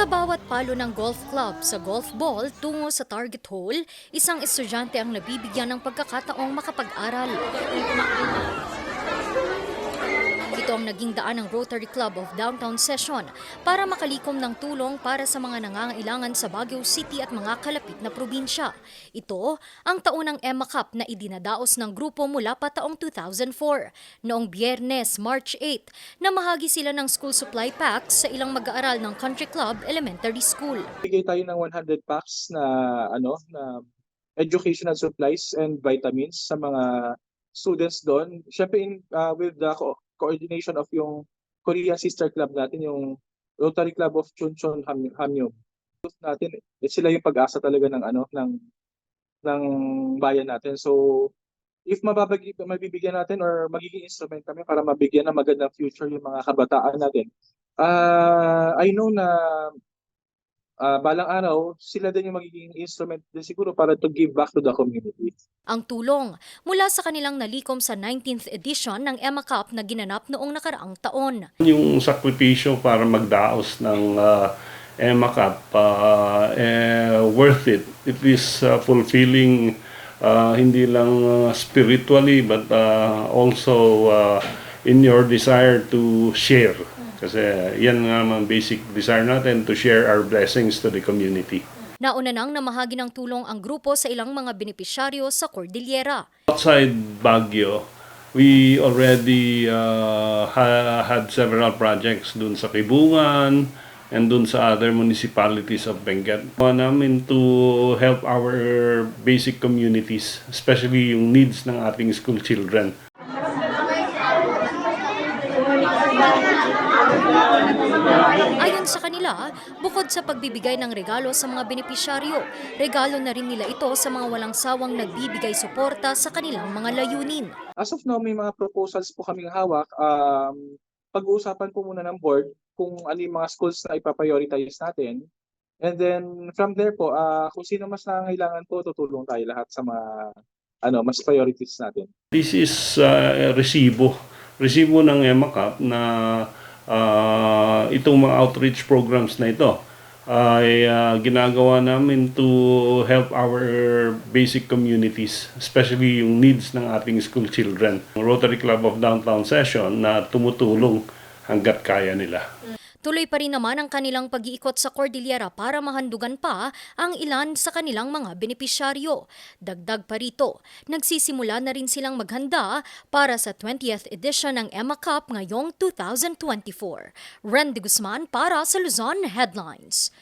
Sa bawat palo ng golf club sa golf ball tungo sa target hole, isang estudyante ang nabibigyan ng pagkakataong makapag-aral. Ito ang naging daan ng Rotary Club of Downtown Session para makalikom ng tulong para sa mga nangangailangan sa Baguio City at mga kalapit na probinsya. Ito ang taunang Emma Cup na idinadaos ng grupo mula pa taong 2004. Noong biyernes, March 8, namahagi sila ng school supply packs sa ilang mag-aaral ng Country Club Elementary School. bigay tayo ng 100 packs na ano na educational supplies and vitamins sa mga students doon. Syempre in, uh, with the coordination of yung Korean sister club natin, yung Rotary Club of Chuncheon Ham- Hamyong. Natin, eh, sila yung pag-asa talaga ng ano ng ng bayan natin. So if mababagi, mabibigyan natin or magiging instrument kami para mabigyan ng magandang future yung mga kabataan natin. Ah, I know na ah, balang araw, sila din yung magiging instrument din siguro para to give back to the community. Ang tulong mula sa kanilang nalikom sa 19th edition ng Emma Cup na ginanap noong nakaraang taon. Yung sakripisyo para magdaos ng uh, Emma Cup, uh, eh, worth it. It is uh, fulfilling uh, hindi lang uh, spiritually but uh, also uh, in your desire to share. Kasi yan nga ang basic desire natin to share our blessings to the community. Nauna nang namahagi ng tulong ang grupo sa ilang mga benepisyaryo sa Cordillera. Outside Baguio, we already uh, ha- had several projects dun sa Kibungan and dun sa other municipalities of Benguet. Gawa namin to help our basic communities, especially yung needs ng ating school children. Ayon sa kanila, bukod sa pagbibigay ng regalo sa mga benepisyaryo, regalo na rin nila ito sa mga walang sawang nagbibigay suporta sa kanilang mga layunin. As of now, may mga proposals po kaming hawak. Um, pag-uusapan po muna ng board kung ano yung mga schools na ipaprioritize natin. And then from there po, ah, kung sino mas nangangailangan po, tutulong tayo lahat sa mga ano, mas priorities natin. This is uh, resibo. Resibo ng Emma Cup na uh, itong mga outreach programs na ito ay uh, ginagawa namin to help our basic communities, especially yung needs ng ating school children. Rotary Club of Downtown Session na tumutulong hanggat kaya nila. Tuloy pa rin naman ang kanilang pag-iikot sa Cordillera para mahandugan pa ang ilan sa kanilang mga benepisyaryo. Dagdag pa rito, nagsisimula na rin silang maghanda para sa 20th edition ng Emma Cup ngayong 2024. Randy Guzman para sa Luzon Headlines.